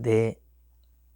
네,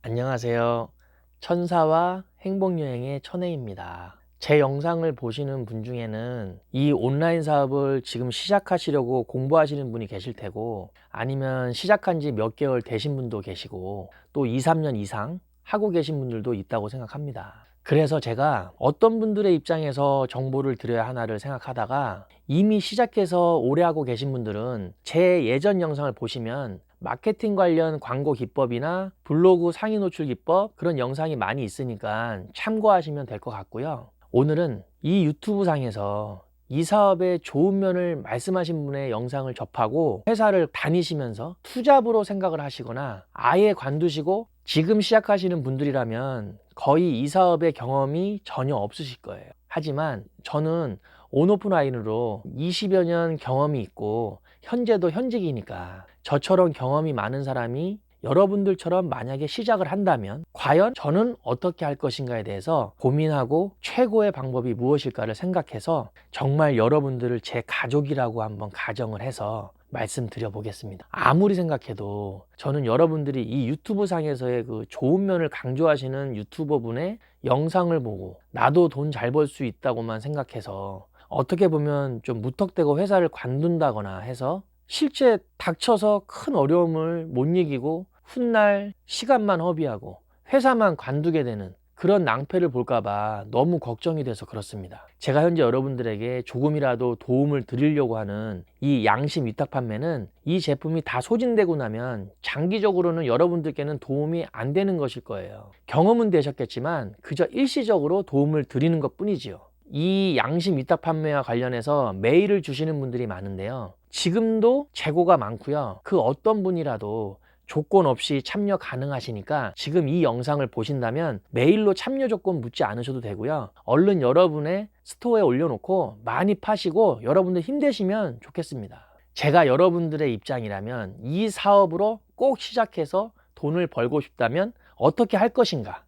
안녕하세요. 천사와 행복여행의 천혜입니다. 제 영상을 보시는 분 중에는 이 온라인 사업을 지금 시작하시려고 공부하시는 분이 계실 테고 아니면 시작한 지 몇 개월 되신 분도 계시고 또 2, 3년 이상 하고 계신 분들도 있다고 생각합니다. 그래서 제가 어떤 분들의 입장에서 정보를 드려야 하나를 생각하다가 이미 시작해서 오래 하고 계신 분들은 제 예전 영상을 보시면 마케팅 관련 광고 기법이나 블로그 상위 노출 기법 그런 영상이 많이 있으니까 참고하시면 될 것 같고요. 오늘은 이 유튜브 상에서 이 사업의 좋은 면을 말씀하신 분의 영상을 접하고 회사를 다니시면서 투잡으로 생각을 하시거나 아예 관두시고 지금 시작하시는 분들이라면 거의 이 사업의 경험이 전혀 없으실 거예요. 하지만 저는 온오프라인으로 20여 년 경험이 있고 현재도 현직이니까 저처럼 경험이 많은 사람이 여러분들처럼 만약에 시작을 한다면 과연 저는 어떻게 할 것인가에 대해서 고민하고 최고의 방법이 무엇일까를 생각해서 정말 여러분들을 제 가족이라고 한번 가정을 해서 말씀드려 보겠습니다. 아무리 생각해도 저는 여러분들이 이 유튜브 상에서의 그 좋은 면을 강조하시는 유튜버 분의 영상을 보고 나도 돈 잘 벌 수 있다고만 생각해서 어떻게 보면 좀 무턱대고 회사를 관둔다거나 해서 실제 닥쳐서 큰 어려움을 못 이기고 훗날 시간만 허비하고 회사만 관두게 되는 그런 낭패를 볼까봐 너무 걱정이 돼서 그렇습니다. 제가 현재 여러분들에게 조금이라도 도움을 드리려고 하는 이 양심 위탁 판매는 이 제품이 다 소진되고 나면 장기적으로는 여러분들께는 도움이 안 되는 것일 거예요. 경험은 되셨겠지만 그저 일시적으로 도움을 드리는 것 뿐이지요. 이 양심 위탁 판매와 관련해서 메일을 주시는 분들이 많은데요. 지금도 재고가 많고요. 그 어떤 분이라도 조건 없이 참여 가능하시니까 지금 이 영상을 보신다면 메일로 참여 조건 묻지 않으셔도 되고요. 얼른 여러분의 스토어에 올려놓고 많이 파시고 여러분들 힘내시면 좋겠습니다. 제가 여러분들의 입장이라면 이 사업으로 꼭 시작해서 돈을 벌고 싶다면 어떻게 할 것인가?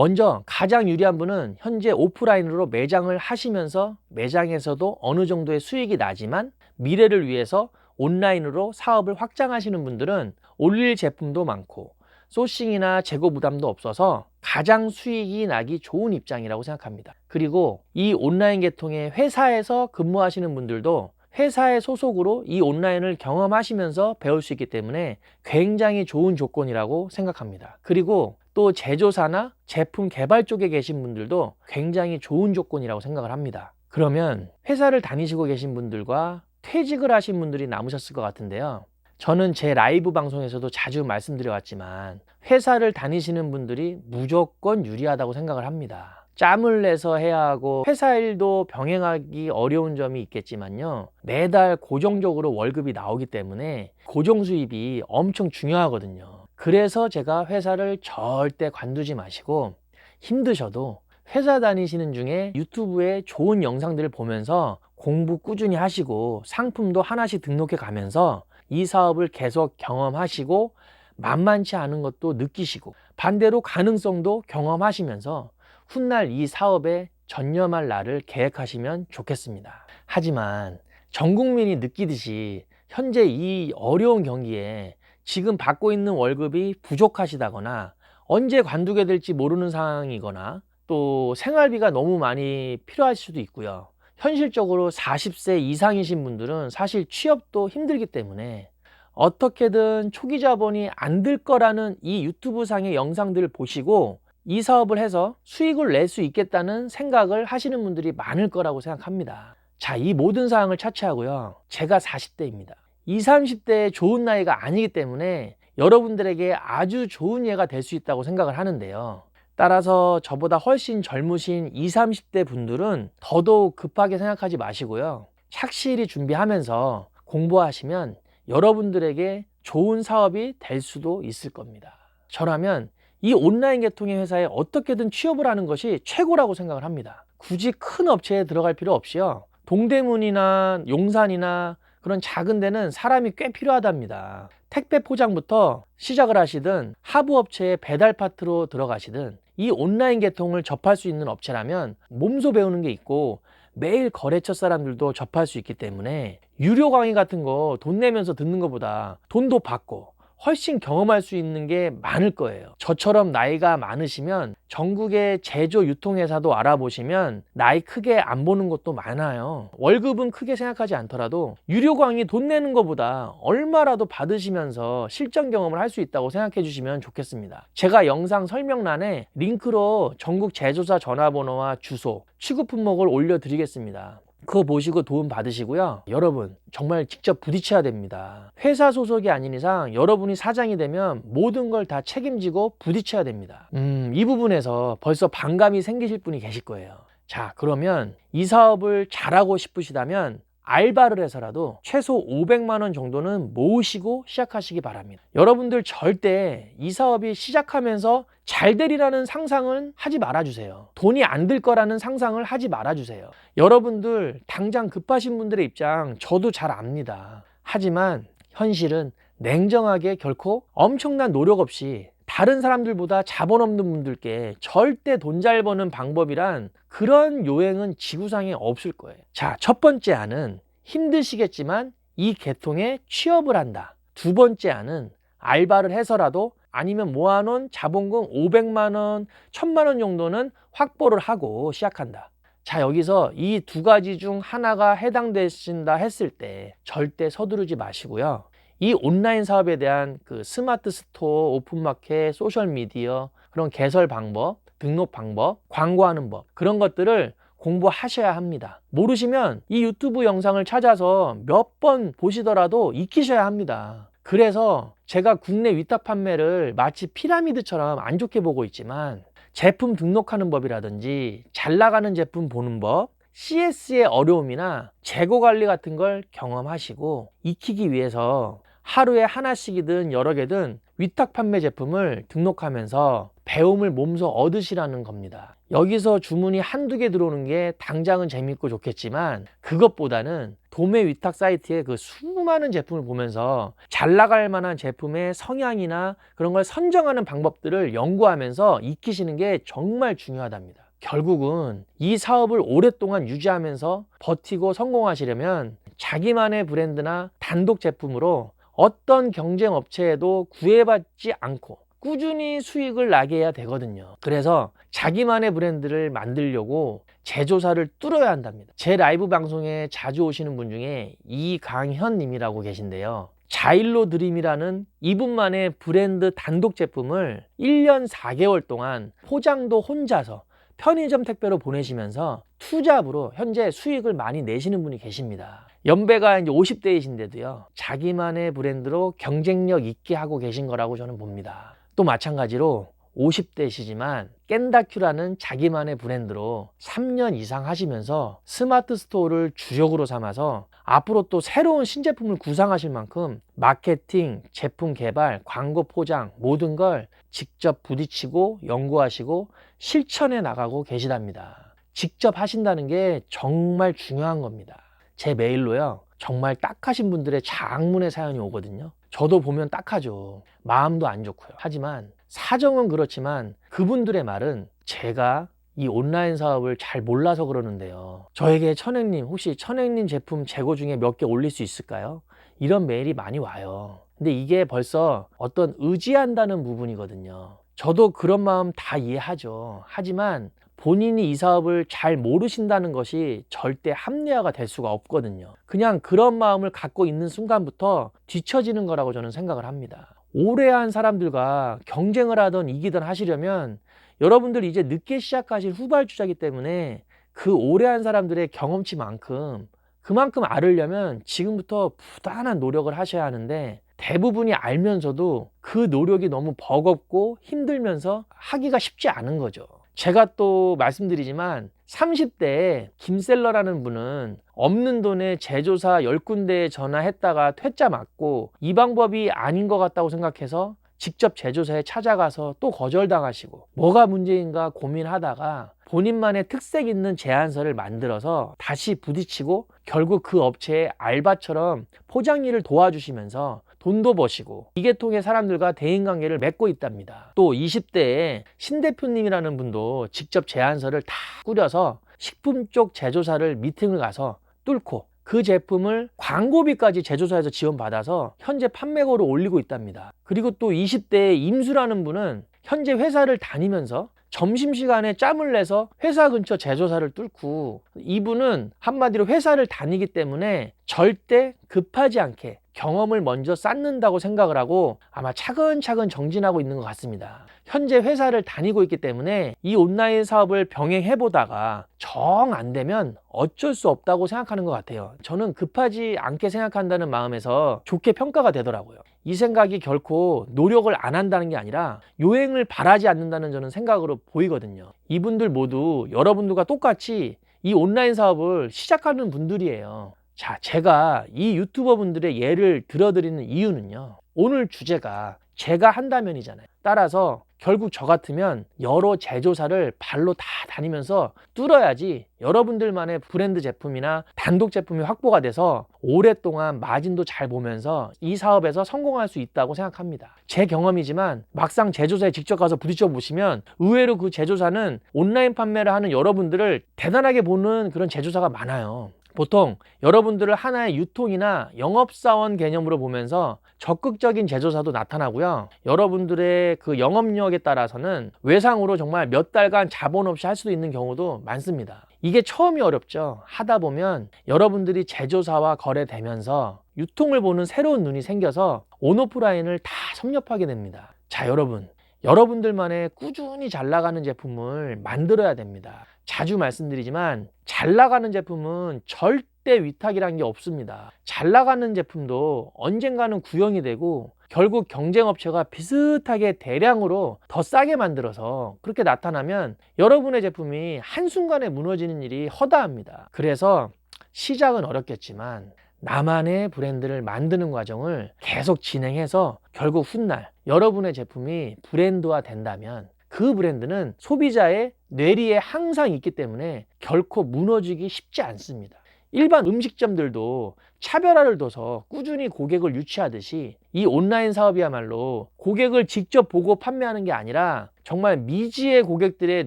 먼저 가장 유리한 분은 현재 오프라인으로 매장을 하시면서 매장에서도 어느 정도의 수익이 나지만 미래를 위해서 온라인으로 사업을 확장하시는 분들은 올릴 제품도 많고 소싱이나 재고 부담도 없어서 가장 수익이 나기 좋은 입장이라고 생각합니다. 그리고 이 온라인 계통의 회사에서 근무하시는 분들도 회사의 소속으로 이 온라인을 경험하시면서 배울 수 있기 때문에 굉장히 좋은 조건이라고 생각합니다. 그리고 또 제조사나 제품 개발 쪽에 계신 분들도 굉장히 좋은 조건이라고 생각을 합니다. 그러면 회사를 다니시고 계신 분들과 퇴직을 하신 분들이 남으셨을 것 같은데요. 저는 제 라이브 방송에서도 자주 말씀드려 왔지만 회사를 다니시는 분들이 무조건 유리하다고 생각을 합니다. 짬을 내서 해야 하고 회사 일도 병행하기 어려운 점이 있겠지만요. 매달 고정적으로 월급이 나오기 때문에 고정 수입이 엄청 중요하거든요. 그래서 제가 회사를 절대 관두지 마시고 힘드셔도 회사 다니시는 중에 유튜브에 좋은 영상들을 보면서 공부 꾸준히 하시고 상품도 하나씩 등록해 가면서 이 사업을 계속 경험하시고 만만치 않은 것도 느끼시고 반대로 가능성도 경험하시면서 훗날 이 사업에 전념할 날을 계획하시면 좋겠습니다. 하지만 전 국민이 느끼듯이 현재 이 어려운 경기에 지금 받고 있는 월급이 부족하시다거나 언제 관두게 될지 모르는 상황이거나 또 생활비가 너무 많이 필요할 수도 있고요. 현실적으로 40세 이상이신 분들은 사실 취업도 힘들기 때문에 어떻게든 초기 자본이 안 들 거라는 이 유튜브 상의 영상들을 보시고 이 사업을 해서 수익을 낼 수 있겠다는 생각을 하시는 분들이 많을 거라고 생각합니다. 자, 이 모든 사항을 차치하고요. 제가 40대입니다. 20, 30대의 좋은 나이가 아니기 때문에 여러분들에게 아주 좋은 예가 될 수 있다고 생각을 하는데요. 따라서 저보다 훨씬 젊으신 20, 30대 분들은 더더욱 급하게 생각하지 마시고요. 착실히 준비하면서 공부하시면 여러분들에게 좋은 사업이 될 수도 있을 겁니다. 저라면 이 온라인 계통의 회사에 어떻게든 취업을 하는 것이 최고라고 생각을 합니다. 굳이 큰 업체에 들어갈 필요 없이요. 동대문이나 용산이나 그런 작은 데는 사람이 꽤 필요하답니다. 택배 포장부터 시작을 하시든 하부 업체의 배달 파트로 들어가시든 이 온라인 계통을 접할 수 있는 업체라면 몸소 배우는 게 있고 매일 거래처 사람들도 접할 수 있기 때문에 유료 강의 같은 거 돈 내면서 듣는 것보다 돈도 받고 훨씬 경험할 수 있는 게 많을 거예요. 저처럼 나이가 많으시면 전국의 제조 유통회사도 알아보시면 나이 크게 안 보는 것도 많아요. 월급은 크게 생각하지 않더라도 유료광이 돈 내는 것보다 얼마라도 받으시면서 실전 경험을 할 수 있다고 생각해 주시면 좋겠습니다. 제가 영상 설명란에 링크로 전국 제조사 전화번호와 주소, 취급 품목을 올려드리겠습니다. 그거 보시고 도움 받으시고요. 여러분, 정말 직접 부딪혀야 됩니다. 회사 소속이 아닌 이상 여러분이 사장이 되면 모든 걸 다 책임지고 부딪혀야 됩니다. 음, 이 부분에서 벌써 반감이 생기실 분이 계실 거예요. 자, 그러면 이 사업을 잘하고 싶으시다면 알바를 해서라도 최소 500만 원 정도는 모으시고 시작하시기 바랍니다. 여러분들 절대 이 사업이 시작하면서 잘 되리라는 상상은 하지 말아 주세요. 돈이 안 들 거라는 상상을 하지 말아 주세요. 여러분들 당장 급하신 분들의 입장 저도 잘 압니다. 하지만 현실은 냉정하게 결코 엄청난 노력 없이 다른 사람들보다 자본 없는 분들께 절대 돈 잘 버는 방법이란 그런 요행은 지구상에 없을 거예요. 자, 첫 번째 안은 힘드시겠지만 이 계통에 취업을 한다. 두 번째 안은 알바를 해서라도 아니면 모아놓은 자본금 500만 원, 1000만 원 정도는 확보를 하고 시작한다. 자, 여기서 이 두 가지 중 하나가 해당되신다 했을 때 절대 서두르지 마시고요. 이 온라인 사업에 대한 그 스마트 스토어, 오픈마켓, 소셜미디어, 그런 개설 방법, 등록 방법, 광고하는 법, 그런 것들을 공부하셔야 합니다. 모르시면 이 유튜브 영상을 찾아서 몇 번 보시더라도 익히셔야 합니다. 그래서 제가 국내 위탁 판매를 마치 피라미드처럼 안 좋게 보고 있지만 제품 등록하는 법이라든지 잘 나가는 제품 보는 법, CS의 어려움이나 재고 관리 같은 걸 경험하시고 익히기 위해서 하루에 하나씩이든 여러 개든 위탁 판매 제품을 등록하면서 배움을 몸소 얻으시라는 겁니다. 여기서 주문이 한두 개 들어오는 게 당장은 재밌고 좋겠지만 그것보다는 도매 위탁 사이트의 그 수많은 제품을 보면서 잘 나갈 만한 제품의 성향이나 그런 걸 선정하는 방법들을 연구하면서 익히시는 게 정말 중요하답니다. 결국은 이 사업을 오랫동안 유지하면서 버티고 성공하시려면 자기만의 브랜드나 단독 제품으로 어떤 경쟁 업체에도 구애받지 않고 꾸준히 수익을 나게 해야 되거든요. 그래서 자기만의 브랜드를 만들려고 제조사를 뚫어야 한답니다. 제 라이브 방송에 자주 오시는 분 중에 이강현 님이라고 계신데요. 자일로 드림이라는 이분만의 브랜드 단독 제품을 1년 4개월 동안 포장도 혼자서 편의점 택배로 보내시면서 투잡으로 현재 수익을 많이 내시는 분이 계십니다. 연배가 이제 50대이신데도요, 자기만의 브랜드로 경쟁력 있게 하고 계신 거라고 저는 봅니다. 또 마찬가지로 50대시지만 깬다큐라는 자기만의 브랜드로 3년 이상 하시면서 스마트 스토어를 주력으로 삼아서 앞으로 또 새로운 신제품을 구상하실 만큼 마케팅, 제품 개발, 광고 포장 모든 걸 직접 부딪히고 연구하시고 실천해 나가고 계시답니다. 직접 하신다는 게 정말 중요한 겁니다. 제 메일로요. 정말 딱하신 분들의 장문의 사연이 오거든요. 저도 보면 딱하죠. 마음도 안 좋고요. 하지만 사정은 그렇지만 그분들의 말은 제가 이 온라인 사업을 잘 몰라서 그러는데요. 저에게 천행님, 혹시 천행님 제품 재고 중에 몇 개 올릴 수 있을까요? 이런 메일이 많이 와요. 근데 이게 벌써 어떤 의지한다는 부분이거든요. 저도 그런 마음 다 이해하죠. 하지만 본인이 이 사업을 잘 모르신다는 것이 절대 합리화가 될 수가 없거든요. 그냥 그런 마음을 갖고 있는 순간부터 뒤처지는 거라고 저는 생각을 합니다. 오래 한 사람들과 경쟁을 하던 이기던 하시려면 여러분들 이제 늦게 시작하실 후발주자이기 때문에 그 오래 한 사람들의 경험치만큼 그만큼 알으려면 지금부터 부단한 노력을 하셔야 하는데 대부분이 알면서도 그 노력이 너무 버겁고 힘들면서 하기가 쉽지 않은 거죠. 제가 또 말씀드리지만 30대에 김셀러라는 분은 없는 돈에 제조사 10군데에 전화했다가 퇴짜 맞고 이 방법이 아닌 것 같다고 생각해서 직접 제조사에 찾아가서 또 거절당하시고 뭐가 문제인가 고민하다가 본인만의 특색 있는 제안서를 만들어서 다시 부딪히고 결국 그 업체의 알바처럼 포장 일을 도와주시면서 돈도 버시고 이 계통의 사람들과 대인관계를 맺고 있답니다. 또 20대에 신 대표님이라는 분도 직접 제안서를 다 꾸려서 식품 쪽 제조사를 미팅을 가서 뚫고 그 제품을 광고비까지 제조사에서 지원받아서 현재 판매고를 올리고 있답니다. 그리고 또 20대 임수라는 분은 현재 회사를 다니면서 점심시간에 짬을 내서 회사 근처 제조사를 뚫고 이분은 한마디로 회사를 다니기 때문에 절대 급하지 않게 경험을 먼저 쌓는다고 생각을 하고 아마 차근차근 정진하고 있는 것 같습니다. 현재 회사를 다니고 있기 때문에 이 온라인 사업을 병행해 보다가 정 안 되면 어쩔 수 없다고 생각하는 것 같아요. 저는 급하지 않게 생각한다는 마음에서 좋게 평가가 되더라고요. 이 생각이 결코 노력을 안 한다는 게 아니라 요행을 바라지 않는다는 저는 생각으로 보이거든요. 이분들 모두 여러분들과 똑같이 이 온라인 사업을 시작하는 분들이에요. 자, 제가 이 유튜버 분들의 예를 들어드리는 이유는요. 오늘 주제가 제가 한다면이잖아요. 따라서 결국 저 같으면 여러 제조사를 발로 다 다니면서 뚫어야지 여러분들만의 브랜드 제품이나 단독 제품이 확보가 돼서 오랫동안 마진도 잘 보면서 이 사업에서 성공할 수 있다고 생각합니다. 제 경험이지만 막상 제조사에 직접 가서 부딪혀 보시면 의외로 그 제조사는 온라인 판매를 하는 여러분들을 대단하게 보는 그런 제조사가 많아요. 보통 여러분들을 하나의 유통이나 영업사원 개념으로 보면서 적극적인 제조사도 나타나고요. 여러분들의 그 영업력에 따라서는 외상으로 정말 몇 달간 자본 없이 할 수도 있는 경우도 많습니다. 이게 처음이 어렵죠. 하다 보면 여러분들이 제조사와 거래되면서 유통을 보는 새로운 눈이 생겨서 온오프라인을 다 섭렵하게 됩니다. 자, 여러분. 여러분들만의 꾸준히 잘 나가는 제품을 만들어야 됩니다. 자주 말씀드리지만 잘 나가는 제품은 절대 위탁이란 게 없습니다. 잘 나가는 제품도 언젠가는 구형이 되고 결국 경쟁업체가 비슷하게 대량으로 더 싸게 만들어서 그렇게 나타나면 여러분의 제품이 한순간에 무너지는 일이 허다합니다. 그래서 시작은 어렵겠지만 나만의 브랜드를 만드는 과정을 계속 진행해서 결국 훗날 여러분의 제품이 브랜드화 된다면 그 브랜드는 소비자의 뇌리에 항상 있기 때문에 결코 무너지기 쉽지 않습니다. 일반 음식점들도 차별화를 둬서 꾸준히 고객을 유치하듯이 이 온라인 사업이야말로 고객을 직접 보고 판매하는 게 아니라 정말 미지의 고객들의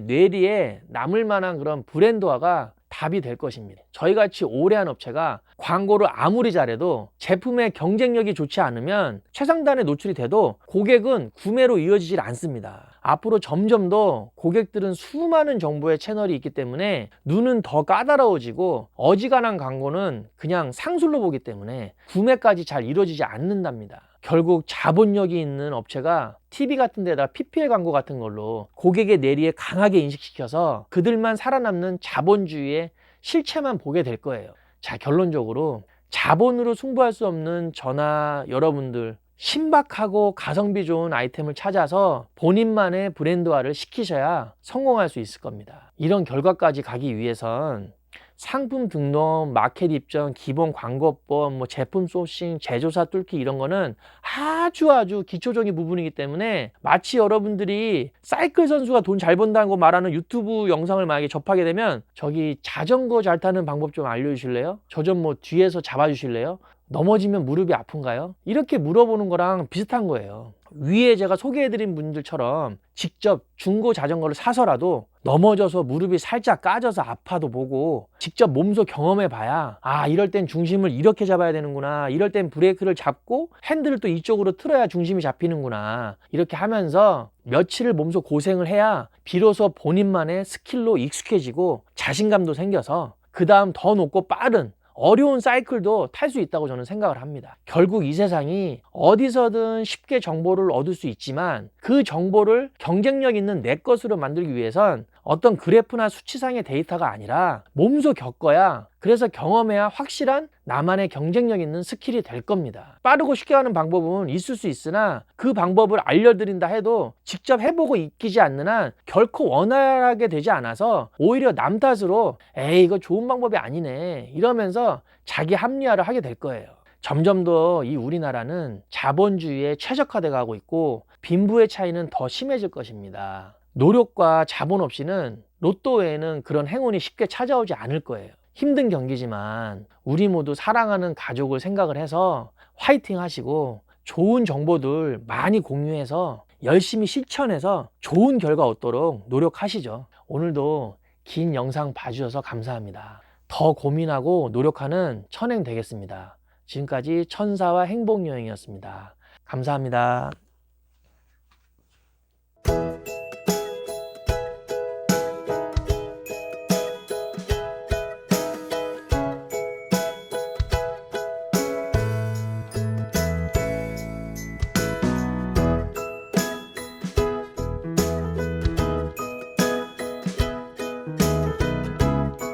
뇌리에 남을 만한 그런 브랜드화가 답이 될 것입니다. 저희 같이 오래 한 업체가 광고를 아무리 잘해도 제품의 경쟁력이 좋지 않으면 최상단에 노출이 돼도 고객은 구매로 이어지질 않습니다. 앞으로 점점 더 고객들은 수많은 정보의 채널이 있기 때문에 눈은 더 까다로워지고 어지간한 광고는 그냥 상술로 보기 때문에 구매까지 잘 이루어지지 않는답니다. 결국 자본력이 있는 업체가 TV 같은 데다 PPL 광고 같은 걸로 고객의 내리에 강하게 인식시켜서 그들만 살아남는 자본주의의 실체만 보게 될 거예요. 자, 결론적으로 자본으로 승부할 수 없는 저나 여러분들 신박하고 가성비 좋은 아이템을 찾아서 본인만의 브랜드화를 시키셔야 성공할 수 있을 겁니다. 이런 결과까지 가기 위해선 상품 등록, 마켓 입점, 기본 광고법, 뭐 제품 소싱, 제조사 뚫기 이런 거는 아주 아주 기초적인 부분이기 때문에 마치 여러분들이 사이클 선수가 돈 잘 번다는 거 말하는 유튜브 영상을 만약에 접하게 되면 저기 자전거 잘 타는 방법 좀 알려주실래요? 저 좀 뭐 뒤에서 잡아주실래요? 넘어지면 무릎이 아픈가요? 이렇게 물어보는 거랑 비슷한 거예요. 위에 제가 소개해드린 분들처럼 직접 중고 자전거를 사서라도 넘어져서 무릎이 살짝 까져서 아파도 보고 직접 몸소 경험해 봐야 아 이럴 땐 중심을 이렇게 잡아야 되는구나 이럴 땐 브레이크를 잡고 핸들을 또 이쪽으로 틀어야 중심이 잡히는구나 이렇게 하면서 며칠을 몸소 고생을 해야 비로소 본인만의 스킬로 익숙해지고 자신감도 생겨서 그 다음 더 높고 빠른 어려운 사이클도 탈 수 있다고 저는 생각을 합니다. 결국 이 세상이 어디서든 쉽게 정보를 얻을 수 있지만 그 정보를 경쟁력 있는 내 것으로 만들기 위해선 어떤 그래프나 수치상의 데이터가 아니라 몸소 겪어야 그래서 경험해야 확실한 나만의 경쟁력 있는 스킬이 될 겁니다. 빠르고 쉽게 하는 방법은 있을 수 있으나 그 방법을 알려드린다 해도 직접 해보고 익히지 않는 한 결코 원활하게 되지 않아서 오히려 남 탓으로 에이 이거 좋은 방법이 아니네 이러면서 자기 합리화를 하게 될 거예요. 점점 더 이 우리나라는 자본주의에 최적화돼 가고 있고 빈부의 차이는 더 심해질 것입니다. 노력과 자본 없이는 로또 외에는 그런 행운이 쉽게 찾아오지 않을 거예요. 힘든 경기지만 우리 모두 사랑하는 가족을 생각을 해서 화이팅 하시고 좋은 정보들 많이 공유해서 열심히 실천해서 좋은 결과 얻도록 노력하시죠. 오늘도 긴 영상 봐주셔서 감사합니다. 더 고민하고 노력하는 천행 되겠습니다. 지금까지 천사와 행복여행이었습니다. 감사합니다.